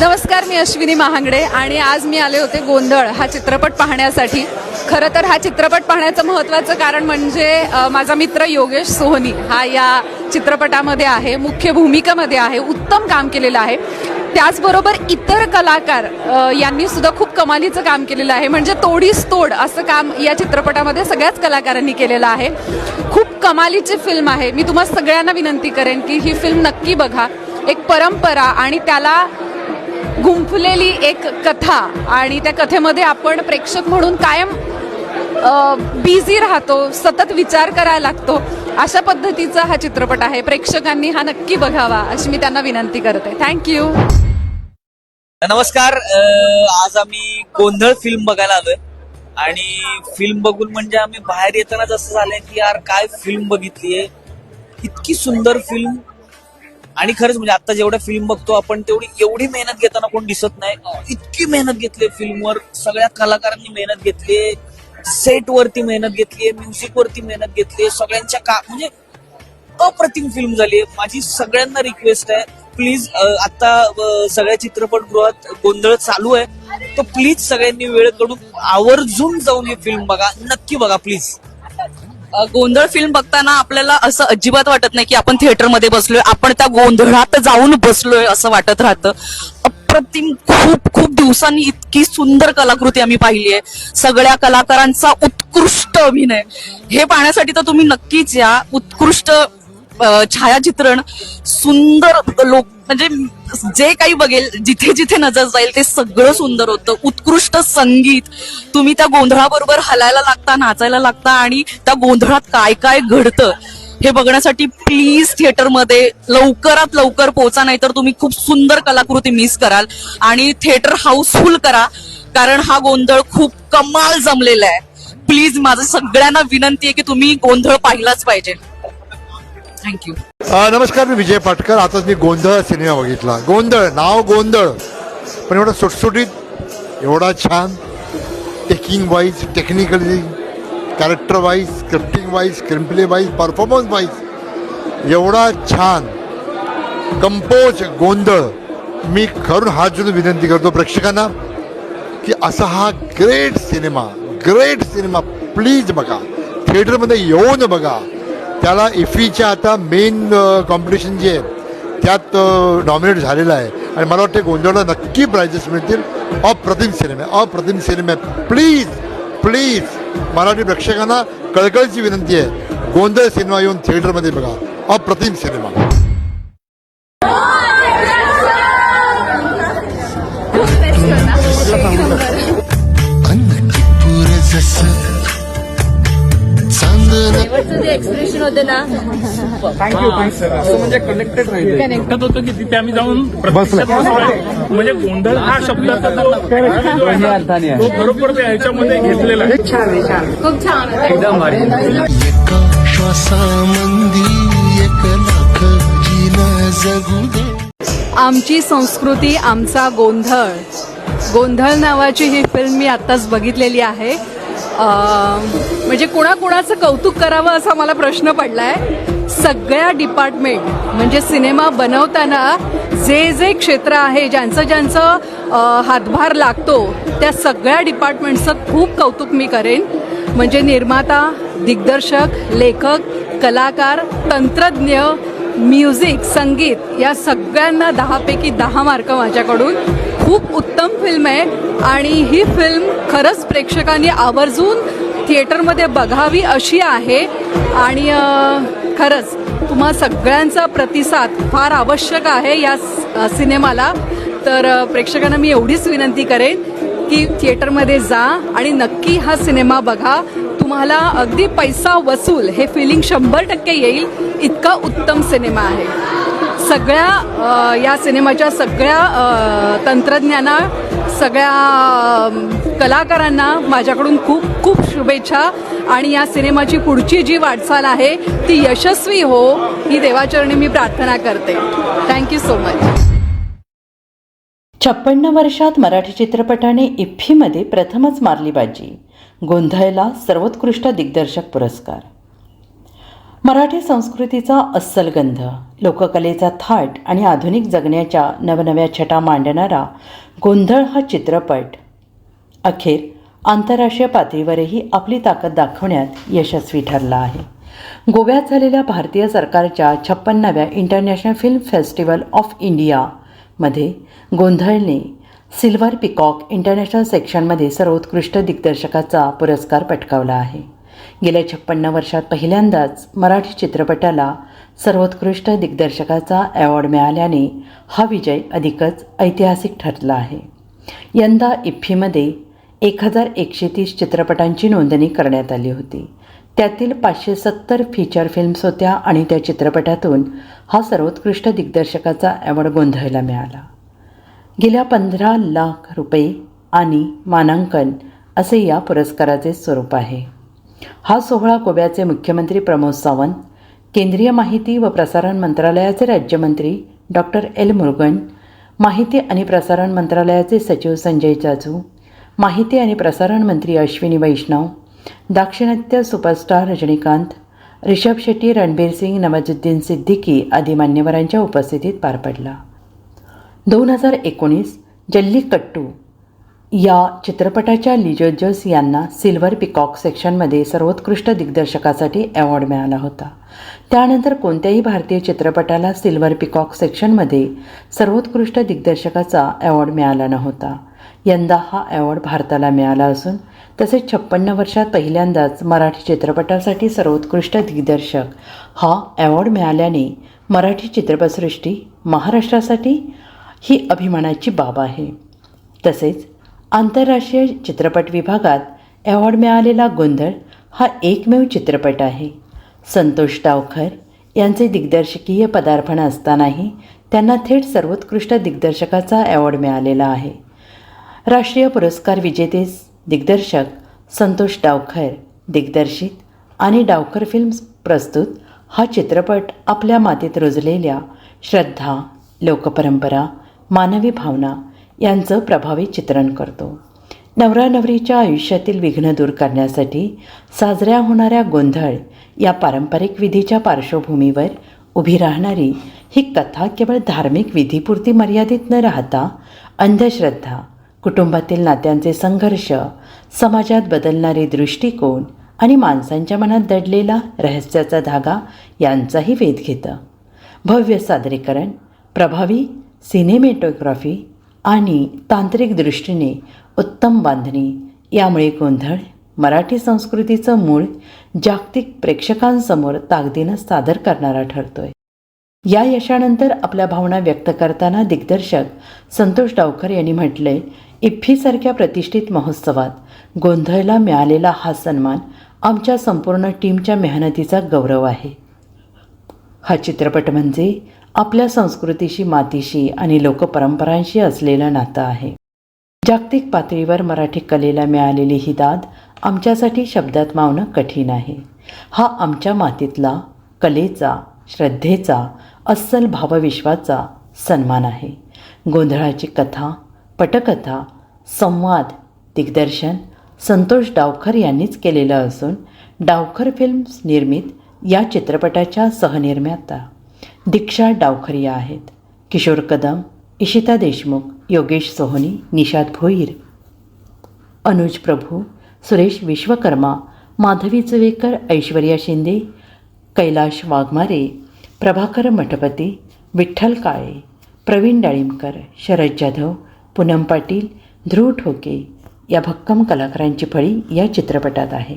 नमस्कार मी अश्विनी महांगडे आणि आज मी आले होते गोंधळ हा चित्रपट पाहण्यासाठी. खरं तर हा चित्रपट पाहण्याचं महत्त्वाचं कारण म्हणजे माझा मित्र योगेश सोहनी हा या चित्रपटामध्ये आहे मुख्य भूमिकेमध्ये आहे उत्तम काम केलेलं आहे. त्याचबरोबर इतर कलाकार यांनी सुद्धा खूप कमालीचं काम केलेलं आहे. म्हणजे तोडीस तोड असं काम या चित्रपटामध्ये सगळ्याच कलाकारांनी केलेलं आहे. खूप कमालीची फिल्म आहे. मी तुम्हा सगळ्यांना विनंती करेन की ही फिल्म नक्की बघा. एक परंपरा आणि त्याला गुंफलेली एक कथा आणि त्या कथेमध्ये आपण प्रेक्षक म्हणून कायम बिझी राहतो सतत विचार करायला लागतो. अशा पद्धतीचा हा चित्रपट आहे. प्रेक्षकांनी हा नक्की बघावा अशी मी त्यांना विनंती करते. थँक्यू नमस्कार. आज आम्ही गोंधळ फिल्म बघायला आलोय. आणि फिल्म बघून म्हणजे आम्ही बाहेर येतानाच असं झालंय की यार काय फिल्म बघितलीये? इतकी सुंदर फिल्म आणि खरंच म्हणजे आता जेवढ्या फिल्म बघतो आपण तेवढी एवढी मेहनत घेताना कोण दिसत नाही. इतकी मेहनत घेतली फिल्मवर सगळ्या कलाकारांनी मेहनत घेतली सेट वरती मेहनत घेतली म्युझिक वरती मेहनत घेतली सगळ्यांच्या का म्हणजे अप्रतिम फिल्म झाली आहे. माझी सगळ्यांना रिक्वेस्ट आहे प्लीज आता सगळ्या चित्रपटगृहात गोंधळ चालू आहे. तर प्लीज सगळ्यांनी वेळ काढून आवर्जून जाऊन ही फिल्म बघा. नक्की बघा प्लीज गोंधळ फिल्म बघताना आपल्याला असं अजिबात वाटत नाही की आपण थिएटरमध्ये बसलोय आपण त्या गोंधळात जाऊन बसलोय असं वाटत राहतं. अप्रतिम खूप खूप दिवसांनी इतकी सुंदर कलाकृती आम्ही पाहिली आहे सगळ्या कलाकारांचा उत्कृष्ट अभिनय. हे पाहण्यासाठी तर तुम्ही नक्कीच या. उत्कृष्ट छायाचित्रण सुंदर लोक म्हणजे जे काही बघेल जिथे जिथे नजर जाईल ते सगळं सुंदर होतं. उत्कृष्ट संगीत. तुम्ही त्या गोंधळाबरोबर हलायला लागता नाचायला लागता आणि त्या गोंधळात काय काय घडतं हे बघण्यासाठी प्लीज थिएटरमध्ये लवकरात लवकर पोहोचा नाही तर तुम्ही खूप सुंदर कलाकृती मिस कराल. आणि थिएटर हाऊसफुल करा कारण हा गोंधळ खूप कमाल जमलेला आहे. प्लीज माझं सगळ्यांना विनंती आहे की तुम्ही गोंधळ पाहिलाच पाहिजे. थँक्यू नमस्कार मी विजय पाटकर. आताच मी गोंधळ सिनेमा बघितला. गोंधळ नाव गोंधळ. पण एवढा सुटसुटीत एवढा छान taking wise technically character wise scripting wise screenplay wise performance wise एवढा छान कंपोज गोंधळ. मी खरून हात जोडून विनंती करतो प्रेक्षकांना की असा हा great cinema great cinema please बघा. थिएटरमध्ये येऊन बघा. त्याला इफीच्या आता मेन कॉम्पिटिशन जे आहे त्यात नॉमिनेट झालेलं आहे. आणि मला वाटतं गोंधळला नक्की प्राइजेस मिळतील. अप्रतिम सिनेमा अप्रतिम सिनेमे प्लीज प्लीज मराठी प्रेक्षकांना कळकळीची विनंती आहे. गोंधळ सिनेमा येऊन थिएटरमध्ये बघा. अप्रतिम सिनेमा एक्सप्रेशन होते ना. वाटत होतं की तिथे आम्ही जाऊन प्रत्यक्षात बसलोय. म्हणजे गोंधळ हा शब्दाचा जो तो बरोबर त्या ह्याच्यामध्ये घेतलेला आहे. खूप छान. होतं एका श्वासामंदी एक लाख जीन जगू दे आमची संस्कृती आमचा गोंधळ. गोंधळ नावाची ही फिल्म मी आत्ताच बघितलेली आहे. म्हणजे कुणाकुणाचं कौतुक करावं असा मला प्रश्न पडला आहे सगळ्या डिपार्टमेंट म्हणजे सिनेमा बनवताना जे जे क्षेत्र आहे ज्यांचं ज्यांचं हातभार लागतो त्या सगळ्या डिपार्टमेंटचं खूप कौतुक मी करेन. म्हणजे निर्माता दिग्दर्शक लेखक कलाकार तंत्रज्ञ म्युझिक संगीत या सगळ्यांना दहापैकी दहा मार्क माझ्याकडून. खूप उत्तम फिल्म आहे आणि ही फिल्म खरंच प्रेक्षकांनी आवर्जून थिएटरमध्ये बघावी अशी आहे. आणि खरंच तुम्हा सगळ्यांचा प्रतिसाद फार आवश्यक आहे या स- सिनेमाला. तर प्रेक्षकांना मी एवढीच विनंती करेन की थिएटरमध्ये जा आणि नक्की हा सिनेमा बघा. तुम्हाला अगदी पैसा वसूल हे फिलिंग शंभर टक्के येईल. इतका उत्तम सिनेमा आहे. सगळ्या या सिनेमाच्या सगळ्या तंत्रज्ञांना सगळ्या कलाकारांना माझ्याकडून खूप खूप शुभेच्छा. आणि या सिनेमाची पुढची जी वाटचाल आहे ती यशस्वी हो ही देवाचरणी मी प्रार्थना करते. थँक्यू सो मच छप्पन्न वर्षात मराठी चित्रपटाने इफ्फीमध्ये प्रथमच मारली बाजी गोंधळला सर्वोत्कृष्ट दिग्दर्शक पुरस्कार. मराठी संस्कृतीचा अस्सल गंध लोककलेचा थाट आणि आधुनिक जगण्याच्या नवनव्या छटा मांडणारा गोंधळ हा चित्रपट अखेर आंतरराष्ट्रीय पातळीवरही आपली ताकद दाखवण्यात यशस्वी ठरला आहे. गोव्यात झालेल्या भारतीय सरकारच्या छप्पन्नाव्या international film festival of India मध्ये गोंधळने सिल्वर पिकॉक इंटरनॅशनल सेक्शनमध्ये सर्वोत्कृष्ट दिग्दर्शकाचा पुरस्कार पटकावला आहे. गेल्या छप्पन्न वर्षात पहिल्यांदाच मराठी चित्रपटाला सर्वोत्कृष्ट दिग्दर्शकाचा अवॉर्ड मिळाल्याने हा विजय अधिकच ऐतिहासिक ठरला आहे. यंदा इफ्फीमध्ये एक हजार एकशे तीस चित्रपटांची नोंदणी करण्यात आली होती. त्यातील पाचशे सत्तर फीचर फिल्म्स होत्या आणि त्या चित्रपटातून हा सर्वोत्कृष्ट दिग्दर्शकाचा अवॉर्ड गोंधळला मिळाला. गेल्या पंधरा लाख रुपये आणि मानांकन असे या पुरस्काराचे स्वरूप आहे. हा सोहळा गोव्याचे मुख्यमंत्री प्रमोद सावंत केंद्रीय माहिती व प्रसारण मंत्रालयाचे राज्यमंत्री डॉक्टर एल मुरुगन माहिती आणि प्रसारण मंत्रालयाचे सचिव संजय जाजू माहिती आणि प्रसारण मंत्री अश्विनी वैष्णव दाक्षिणात्य सुपरस्टार रजनीकांत रिषभ शेट्टी रणबीर सिंग नवाजुद्दीन सिद्दीकी आदी मान्यवरांच्या उपस्थितीत पार पडला. दोन हजार एकोणीस जल्लीकट्टू या चित्रपटाच्या लिजो जोस यांना सिल्वर पिकॉक सेक्शनमध्ये सर्वोत्कृष्ट दिग्दर्शकासाठी अवॉर्ड मिळाला होता. त्यानंतर कोणत्याही भारतीय चित्रपटाला सिल्वर पिकॉक सेक्शनमध्ये सर्वोत्कृष्ट दिग्दर्शकाचा अवॉर्ड मिळाला नव्हता. यंदा हा अवॉर्ड भारताला मिळाला असून तसेच छप्पन्न वर्षात पहिल्यांदाच मराठी चित्रपटासाठी सर्वोत्कृष्ट दिग्दर्शक हा अवॉर्ड मिळाल्याने मराठी चित्रपटसृष्टी महाराष्ट्रासाठी ही अभिमानाची बाब आहे. तसेच आंतरराष्ट्रीय चित्रपट विभागात अवॉर्ड मिळालेला गोंधळ हा एकमेव चित्रपट आहे. संतोष डावखर यांचे दिग्दर्शकीय पदार्पण असतानाही त्यांना थेट सर्वोत्कृष्ट दिग्दर्शकाचा अवॉर्ड मिळालेला आहे. राष्ट्रीय पुरस्कार विजेते दिग्दर्शक संतोष डावखर दिग्दर्शित आणि डावखर फिल्म्स प्रस्तुत हा चित्रपट आपल्या मातीत रुजलेल्या श्रद्धा लोकपरंपरा मानवी भावना यांचं प्रभावी चित्रण करतो. नवरा नवरीच्या आयुष्यातील विघ्न दूर करण्यासाठी साजऱ्या होणाऱ्या गोंधळ या पारंपरिक विधीच्या पार्श्वभूमीवर उभी राहणारी ही कथा केवळ धार्मिक विधीपुरती मर्यादित न राहता अंधश्रद्धा कुटुंबातील नात्यांचे संघर्ष समाजात बदलणारे दृष्टिकोन आणि माणसांच्या मनात दडलेला रहस्याचा धागा यांचाही वेध घेतं. भव्य सादरीकरण प्रभावी सिनेमॅटोग्राफी आणि तांत्रिक दृष्टीने उत्तम बांधणी यामुळे गोंधळ मराठी संस्कृतीचं मूळ जागतिक प्रेक्षकांसमोर ताकदीनं सादर करणारा ठरतोय. या यशानंतर आपल्या भावना व्यक्त करताना दिग्दर्शक संतोष डावकर यांनी म्हटलंय इफ्फीसारख्या प्रतिष्ठित महोत्सवात गोंधळला मिळालेला हा सन्मान आमच्या संपूर्ण टीमच्या मेहनतीचा गौरव आहे. हा चित्रपट म्हणजे आपल्या संस्कृतीशी मातीशी आणि लोकपरंपरांशी असलेलं नातं आहे. जागतिक पातळीवर मराठी कलेला मिळालेली ही दाद आमच्यासाठी शब्दात मावणं कठीण आहे. हा आमच्या मातीतला कलेचा श्रद्धेचा अस्सल भावविश्वाचा सन्मान आहे. गोंधळाची कथा पटकथा संवाद दिग्दर्शन संतोष डावखर यांनीच केलेलं असून डावखर फिल्म्स निर्मित या चित्रपटाच्या सहनिर्माता दीक्षा डावखर या आहेत. किशोर कदम इशिता देशमुख योगेश सोहनी निषाद भोईर. अनुज प्रभू सुरेश विश्वकर्मा माधवी चुवेकर ऐश्वर्या शिंदे कैलाश वाघमारे प्रभाकर मठपती विठ्ठल काळे प्रवीण डाळिंबकर शरद जाधव पूनम पाटील ध्रुव ठोके या भक्कम कलाकारांची फळी या चित्रपटात आहे.